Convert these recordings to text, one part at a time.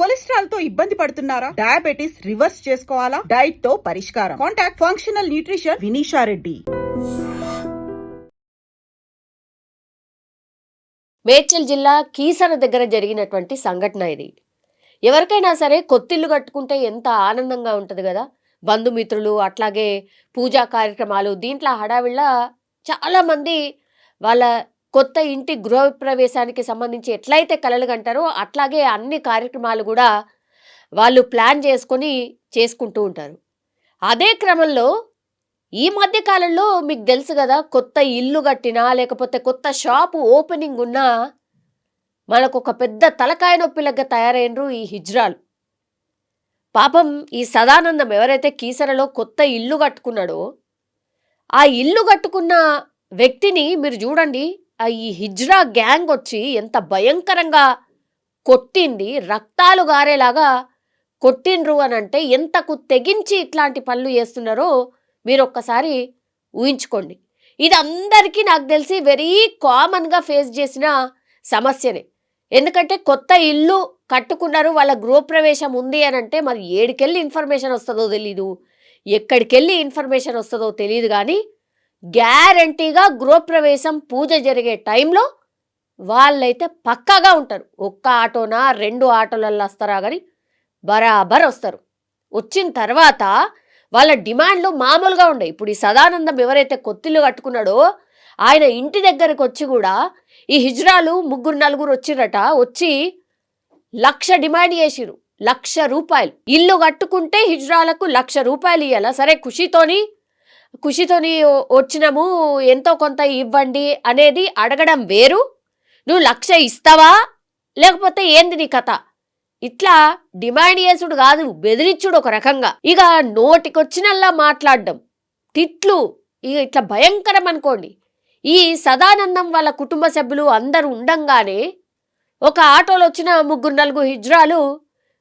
కొలెస్ట్రాల్తో ఇబ్బంది పడుతున్నారా? Diabetes reverse చేసుకోవాలా? డైట్తో పరిష్కారం. Contact functional nutrition Vinisha Reddy Medchal జిల్లా కీసర దగ్గర జరిగినటువంటి సంఘటన ఇది. ఎవరికైనా సరే కొత్తిల్లు కట్టుకుంటే ఎంత ఆనందంగా ఉంటుంది కదా? బంధుమిత్రులు అట్లాగే పూజా కార్యక్రమాలు దీంట్లో హడావిళ్ళ చాలామంది వాళ్ళ కొత్త ఇంటి గృహప్రవేశానికి సంబంధించి ఎట్లయితే కలలు కంటారో అట్లాగే అన్ని కార్యక్రమాలు కూడా వాళ్ళు ప్లాన్ చేసుకొని చేసుకుంటూ ఉంటారు. అదే క్రమంలో ఈ మధ్య కాలంలో మీకు తెలుసు కదా కొత్త ఇల్లు కట్టినా లేకపోతే కొత్త షాపు ఓపెనింగ్ ఉన్నా మనకు ఒక పెద్ద తలకాయ నొప్పిలాగా తయారైనరు ఈ హిజ్రాలు. పాపం ఈ సదానందం ఎవరైతే కీసరలో కొత్త ఇల్లు కట్టుకున్నాడో ఆ ఇల్లు కట్టుకున్న వ్యక్తిని మీరు చూడండి ఈ హిజ్రా గ్యాంగ్ వచ్చి ఎంత భయంకరంగా కొట్టింది రక్తాలు గారేలాగా కొట్టిండ్రు అని అంటే ఎంతకు తెగించి ఇట్లాంటి పనులు చేస్తున్నారో మీరు ఒక్కసారి ఊహించుకోండి. ఇది అందరికీ నాకు తెలిసి వెరీ కామన్గా ఫేస్ చేసిన సమస్యనే. ఎందుకంటే కొత్త ఇల్లు కట్టుకున్నారు వాళ్ళ గృహప్రవేశం ఉంది అని అంటే మరి ఏడికెళ్ళి ఇన్ఫర్మేషన్ వస్తుందో తెలీదు ఎక్కడికెళ్ళి ఇన్ఫర్మేషన్ వస్తుందో తెలియదు కానీ గ్యారంటీగా గృహప్రవేశం పూజ జరిగే టైంలో వాళ్ళైతే పక్కాగా ఉంటారు. ఒక్క ఆటోనా రెండు ఆటోలలో వస్తారా కానీ బరాబర్ వస్తారు. వచ్చిన తర్వాత వాళ్ళ డిమాండ్లు మామూలుగా ఉండవు ఇప్పుడు ఈ సదానందం ఎవరైతే కొత్తిల్లు కట్టుకున్నాడో ఆయన ఇంటి దగ్గరకు వచ్చి కూడా ఈ హిజ్రాలు ముగ్గురు నలుగురు వచ్చిరట వచ్చి లక్ష డిమాండ్ చేసిరు లక్ష రూపాయలు. ఇల్లు కట్టుకుంటే హిజ్రాలకు లక్ష రూపాయలు ఇవ్వాలా సరే ఖుషితోని ఖుషితోని వచ్చినాము ఎంతో కొంత ఇవ్వండి అనేది అడగడం వేరు. నువ్వు లక్ష ఇస్తావా? లేకపోతే ఏంది నీ కథ? ఇట్లా డిమాండ్ చేసుడు కాదు బెదిరించుడు ఒక రకంగా. ఇక నోటికొచ్చినల్లా మాట్లాడడం. తిట్లు. ఇక ఇట్లా భయంకరం అనుకోండి. ఈ సదానందం వాళ్ళ కుటుంబ సభ్యులు అందరూ ఉండంగానే ఒక ఆటోలో వచ్చిన ముగ్గురు నలుగురు హిజ్రాలు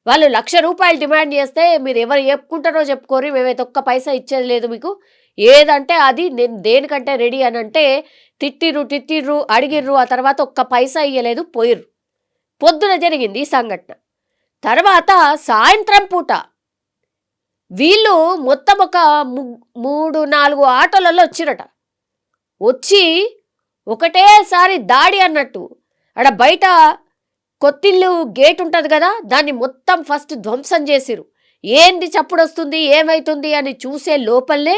వాళ్ళు లక్ష రూపాయలు డిమాండ్ చేస్తే మీరు ఎవరు చెప్పుకుంటారో చెప్పుకోరు మేమైతే ఒక్క పైసా ఇచ్చేది లేదు మీకు. ఏదంటే అది నేను దేనికంటే రెడీ అని అంటే తిట్టిర్రు తిట్టిర్రు అడిగిర్రు ఆ తర్వాత ఒక్క పైసా ఇయ్యలేదు పోయిర్రు. పొద్దున జరిగింది ఈ సంఘటన. తర్వాత సాయంత్రం పూట వీళ్ళు మొత్తం ఒక ము- మూడు నాలుగు ఆటోలలో వచ్చిరట. వచ్చి ఒకటేసారి దాడి అన్నట్టు. ఆడ బయట కొత్తిల్లు గేట్ ఉంటుంది కదా దాన్ని మొత్తం ఫస్ట్ ధ్వంసం చేసిరు ఏంది చప్పుడు వస్తుంది ఏమవుతుంది అని చూసే లోపలే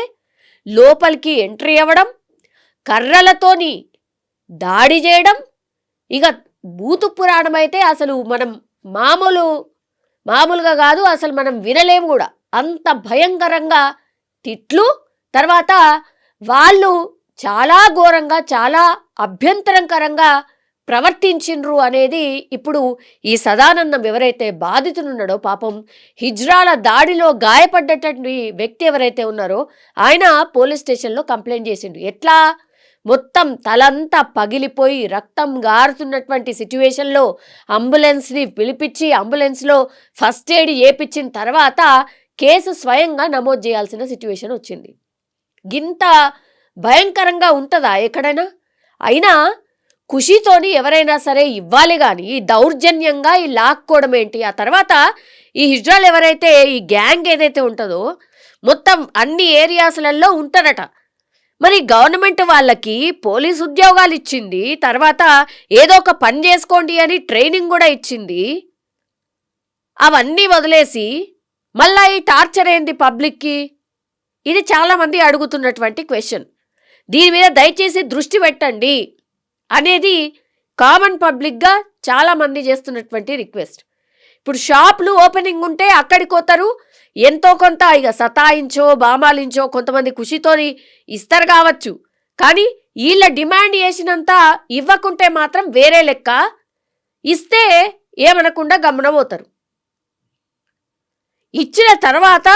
లోపలికి ఎంట్రీ అవ్వడం కర్రలతోని దాడి చేయడం. ఇక భూతు పురాణం అయితే అసలు మనం మామూలు మామూలుగా కాదు అసలు మనం వినలేము కూడా. అంత భయంకరంగా తిట్లు. తర్వాత వాళ్ళు చాలా ఘోరంగా చాలా అభ్యంతరకరంగా ప్రవర్తించిండ్రు అనేది ఇప్పుడు ఈ సదానందం ఎవరైతే బాధితునున్నాడో పాపం హిజ్రాల దాడిలో గాయపడ్డటువంటి వ్యక్తి ఎవరైతే ఉన్నారో ఆయన పోలీస్ స్టేషన్లో కంప్లైంట్ చేసిండు. ఎట్లా? మొత్తం తలంతా పగిలిపోయి రక్తం గారుతున్నటువంటి సిచ్యువేషన్లో అంబులెన్స్ని పిలిపించి అంబులెన్స్లో ఫస్ట్ ఎయిడ్ చేపించిన తర్వాత కేసు స్వయంగా నమోదు చేయాల్సిన సిచ్యువేషన్ వచ్చింది. గింత భయంకరంగా ఉంటుందా ఎక్కడైనా? అయినా ఖుషీతోని ఎవరైనా సరే ఇవ్వాలి కానీ ఈ దౌర్జన్యంగా ఈ లాక్కోవడం ఏంటి? ఆ తర్వాత ఈ హిజ్రాలు ఎవరైతే ఈ గ్యాంగ్ ఏదైతే ఉంటుందో మొత్తం అన్ని ఏరియాస్లలో ఉంటారట. మరి గవర్నమెంట్ వాళ్ళకి పోలీస్ ఉద్యోగాలు ఇచ్చింది తర్వాత ఏదో ఒక పని చేసుకోండి అని ట్రైనింగ్ కూడా ఇచ్చింది. అవన్నీ వదిలేసి మళ్ళా ఈ టార్చర్ ఏంది పబ్లిక్కి? ఇది చాలామంది అడుగుతున్నటువంటి క్వశ్చన్. దీని మీద దయచేసి దృష్టి పెట్టండి. అనేది కామన్ పబ్లిక్గా చాలామంది చేస్తున్నటువంటి రిక్వెస్ట్ ఇప్పుడు షాపులు ఓపెనింగ్ ఉంటే అక్కడికి పోతారు. ఎంతో కొంత ఇక సతాయించో బామాలించో కొంతమంది ఖుషితోని ఇస్తారు కావచ్చు. కానీ వీళ్ళ డిమాండ్ చేసినంత ఇవ్వకుంటే మాత్రం వేరే లెక్క. ఇస్తే ఏమనకుండా గమనపోతారు. ఇచ్చిన తర్వాత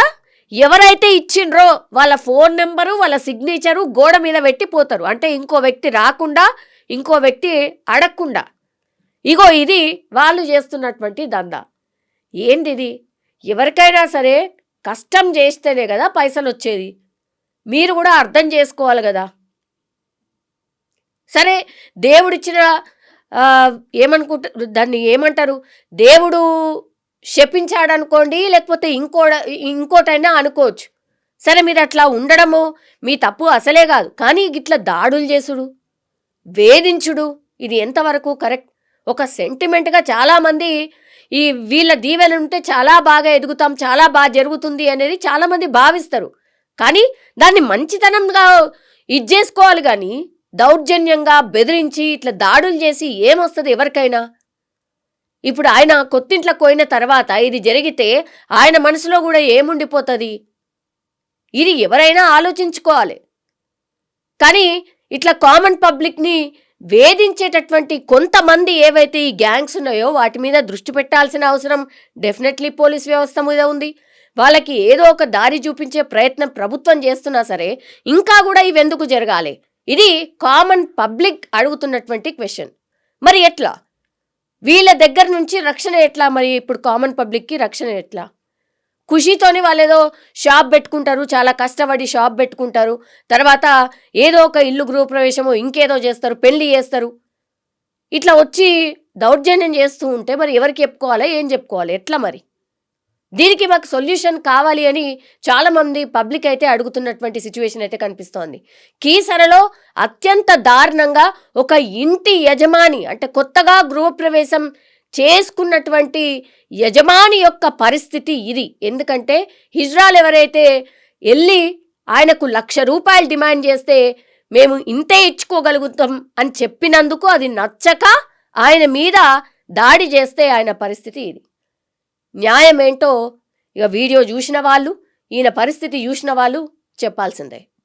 ఎవరైతే ఇచ్చిండ్రో వాళ్ళ ఫోన్ నెంబరు వాళ్ళ సిగ్నేచరు గోడ మీద పెట్టిపోతారు అంటే ఇంకో వ్యక్తి రాకుండా ఇంకో వ్యక్తి అడగకుండా ఇగో ఇది వాళ్ళు చేస్తున్నటువంటి దందా. ఏంది ఇది ఎవరికైనా సరే కష్టం చేస్తేనే కదా పైసలు వచ్చేది మీరు కూడా అర్థం చేసుకోవాలి కదా. సరే దేవుడిచ్చిన ఏమనుకుంటారు దాన్ని ఏమంటారు? దేవుడు శపించాడు అనుకోండి లేకపోతే ఇంకో ఇంకోటైనా అనుకోవచ్చు. సరే మీరు అట్లా ఉండడము మీ తప్పు అసలే కాదు. కానీ గిట్ల దాడులు చేసుడు. వేధించుడు. ఇది ఎంతవరకు కరెక్ట్? ఒక సెంటిమెంట్గా చాలామంది ఈ వీళ్ళ దీవెన ఉంటే చాలా బాగా ఎదుగుతాం చాలా బాగా జరుగుతుంది అనేది చాలామంది భావిస్తారు. కానీ దాన్ని మంచితనంగా ఇది చేసుకోవాలి కానీ దౌర్జన్యంగా బెదిరించి ఇట్లా దాడులు చేసి ఏమొస్తుంది ఎవరికైనా? ఇప్పుడు ఆయన కొత్తింట్లో పోయిన తర్వాత ఇది జరిగితే ఆయన మనసులో కూడా ఏముండిపోతుంది? ఇది ఎవరైనా ఆలోచించుకోవాలి. కానీ ఇట్లా కామన్ పబ్లిక్ని వేధించేటటువంటి కొంతమంది ఏవైతే ఈ గ్యాంగ్స్ ఉన్నాయో వాటి మీద దృష్టి పెట్టాల్సిన అవసరం డెఫినెట్లీ పోలీస్ వ్యవస్థ మీద ఉంది. వాళ్ళకి ఏదో ఒక దారి చూపించే ప్రయత్నం ప్రభుత్వం చేస్తున్నా సరే ఇంకా కూడా ఇవెందుకు జరగాలి? ఇది కామన్ పబ్లిక్ అడుగుతున్నటువంటి క్వశ్చన్. మరి ఎట్లా? వీళ్ళ దగ్గర నుంచి రక్షణ ఎట్లా? మరి ఇప్పుడు కామన్ పబ్లిక్కి రక్షణ ఎట్లా? ఖుషీతోని వాళ్ళు ఏదో షాప్ పెట్టుకుంటారు చాలా కష్టపడి షాప్ పెట్టుకుంటారు. తర్వాత ఏదో ఒక ఇల్లు గృహప్రవేశమో ఇంకేదో చేస్తారు పెళ్ళి చేస్తారు. ఇట్లా వచ్చి దౌర్జన్యం చేస్తూ ఉంటే మరి ఎవరికి చెప్పుకోవాలా ఏం చెప్పుకోవాలి? ఎట్లా మరి? దీనికి మాకు సొల్యూషన్ కావాలి అని చాలామంది పబ్లిక్ అయితే అడుగుతున్నటువంటి సిచ్యువేషన్ అయితే కనిపిస్తోంది. కీసరలో అత్యంత దారుణంగా ఒక ఇంటి యజమాని అంటే కొత్తగా గృహప్రవేశం చేసుకున్నటువంటి యజమాని యొక్క పరిస్థితి ఇది. ఎందుకంటే హిజ్రాలు ఎవరైతే వెళ్ళి ఆయనకు లక్ష రూపాయలు డిమాండ్ చేస్తే మేము ఇంతే ఇచ్చుకోగలుగుతాం అని చెప్పినందుకు అది నచ్చక ఆయన మీద దాడి చేస్తే ఆయన పరిస్థితి ఇది. న్యాయం ఏంటో ఇక వీడియో చూసిన వాళ్ళు ఈయన పరిస్థితి చూసిన వాళ్ళు చెప్పాల్సిందే.